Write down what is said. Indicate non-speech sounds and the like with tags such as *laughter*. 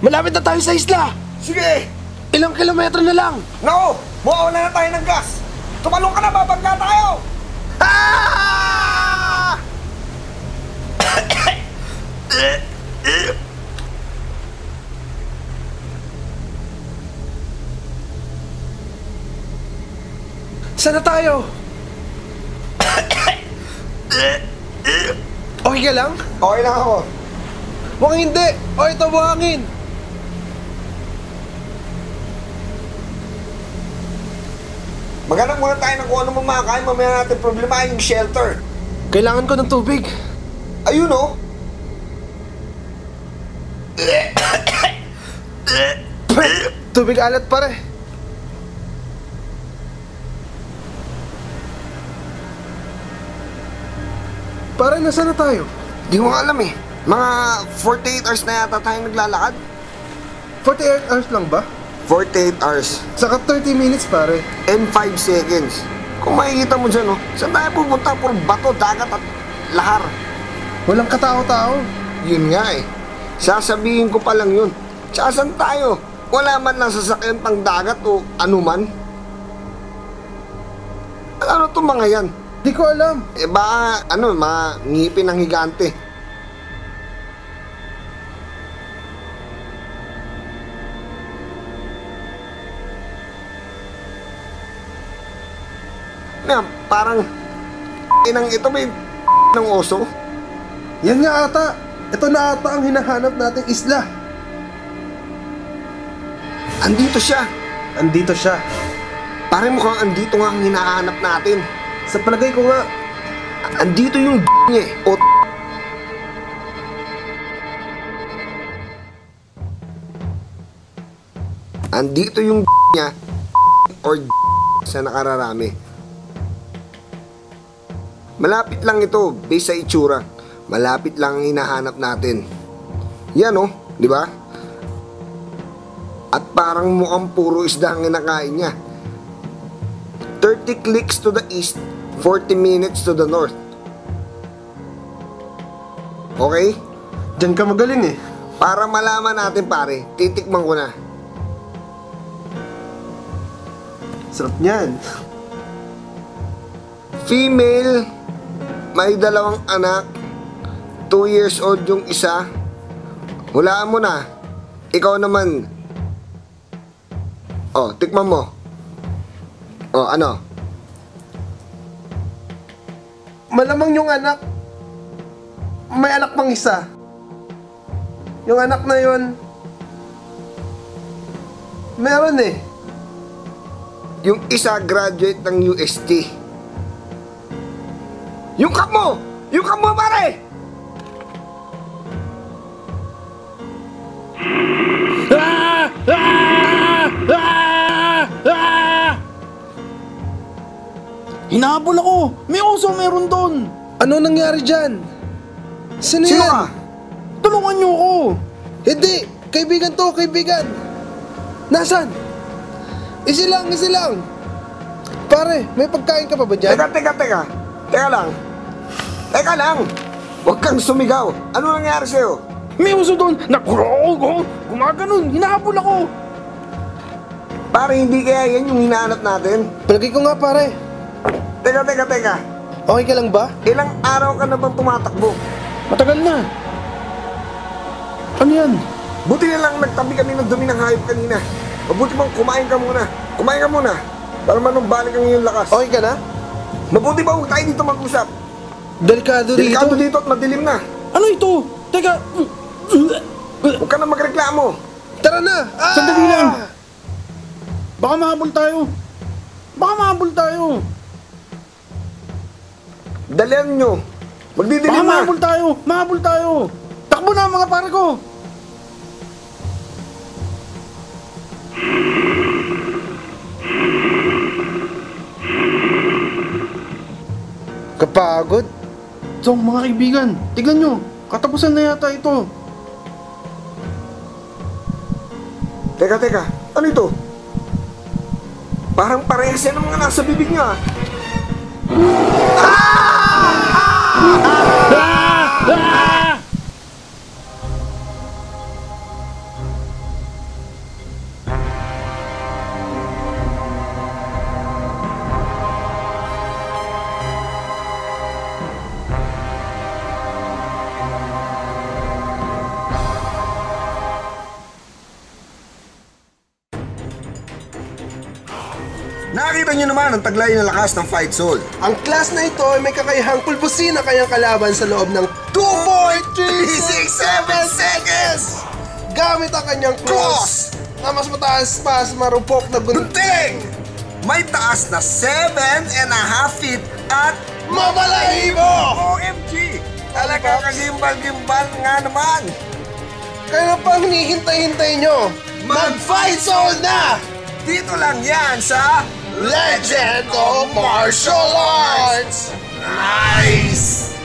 Malapit na tayo sa isla! Sige! Ilang kilometro na lang! Nako! Mawawala na tayo ng gas! Tumalong ka na, babangga tayo! *coughs* Ah! Saan na tayo? *coughs* okay ka lang? Okay lang ako. Mukhang hindi! O ito buhangin! Maghanap muna tayo ng kung ano mamakain, mamaya natin problema yung shelter. Kailangan ko ng tubig. Ayun oh! Tubig alat pare. Pare, nasa na tayo? Di ko alam eh. Mga 48 hours na yata tayo naglalakad. 48 hours lang ba? 48 hours Saka 30 minutes pare. and 5 seconds. Kung makikita mo dyan, oh, saan tayo pupunta? Puro bato, dagat at lahar. Walang katao-tao. Yun nga eh. Sasabihin ko pa lang yun. Tsaka saan tayo? Wala man lang sasakyan pang dagat o anuman. Ano to mga yan? Di ko alam. Eh baka, ano, mga ngipin ng higante. Na, parang inang ito may ng oso. Yan nga ata. Ito na ata ang hinahanap nating isla. Andito siya. Andito siya. Parang mukhang andito nga ang hinahanap natin. Sa palagay ko nga, Andito yung niya eh. O Andito yung niya or sa nakararami. Malapit lang ito based sa itsura. Malapit lang ang hinahanap natin. Yan oh, di ba? At parang mukhang puro isda ang kinakain niya. 30 clicks to the east, 40 minutes to the north. Okay? dyan ka magaling eh. Para malaman natin pare, titikman ko na. Sarap niyan. Female, may dalawang anak, 2 years old yung isa. Hulaan mo na. Ikaw naman. Oh, tikman mo. Oh, ano? Malamang yung anak, may anak pang isa. Yung anak na yon meron eh. Yung isa graduate ng UST. Yung cup mo! Yung cup mo, pare! Hinahabol ako! May uso meron doon! Ano nangyari dyan? Sino, Sino yan? ka? Tulungan niyo ako! Hindi! Kaibigan to, kaibigan! Nasaan? Isi lang, isi lang! Pare, may pagkain ka pa ba dyan? Teka, teka, teka. Teka lang. Teka lang. Huwag kang sumigaw. Ano nangyari sa'yo? May uso doon! Nakurog ako! Gumaganon! Hinahabol ako! Pare, hindi kaya yan yung hinahanap natin. Palagay ko nga pare. Teka, teka, teka. Okay ka lang ba? Ilang araw ka na bang tumatakbo? Matagal na! Ano yan? Buti na lang nagtabi kami ng dumi ng hayop kanina. Mabuti bang kumain ka muna. Kumain ka muna. Para manumbalik ang iyong lakas. Okay ka na? Mabuti ba huwag tayo dito mag-usap? Delikado rito. Delikado dito at madilim na. Ano ito? Teka! Huwag ka na magreklamo. Tara na! Ah! Sandali lang! Baka mahabol tayo! Baka mahabol tayo! Dalian nyo. Baka Magdidilim na. mahabol tayo! Mahabol tayo! Takbo na mga pare ko! Kapagod. So mga kaibigan, tignan nyo! Katapusan na yata ito! Teka, teka. Ano ito? Parang parehas yan ang mga nasa bibig niya. Makikita nyo naman ang taglay na lakas ng Fight Soul. Ang class na ito ay may kakayahang pulbusin ang kanyang kalaban sa loob ng 2.367 seconds! Gamit ang kanyang cross na mas mataas pa sa marupok na gunting! May taas na 7 and a half feet at Mabalahibo! OMG! Talaga kagimbal-gimbal nga naman! Kaya pang hinihintay-hintay nyo? Mag-fight soul na! Dito lang yan sa Legend of Martial Arts! Nice!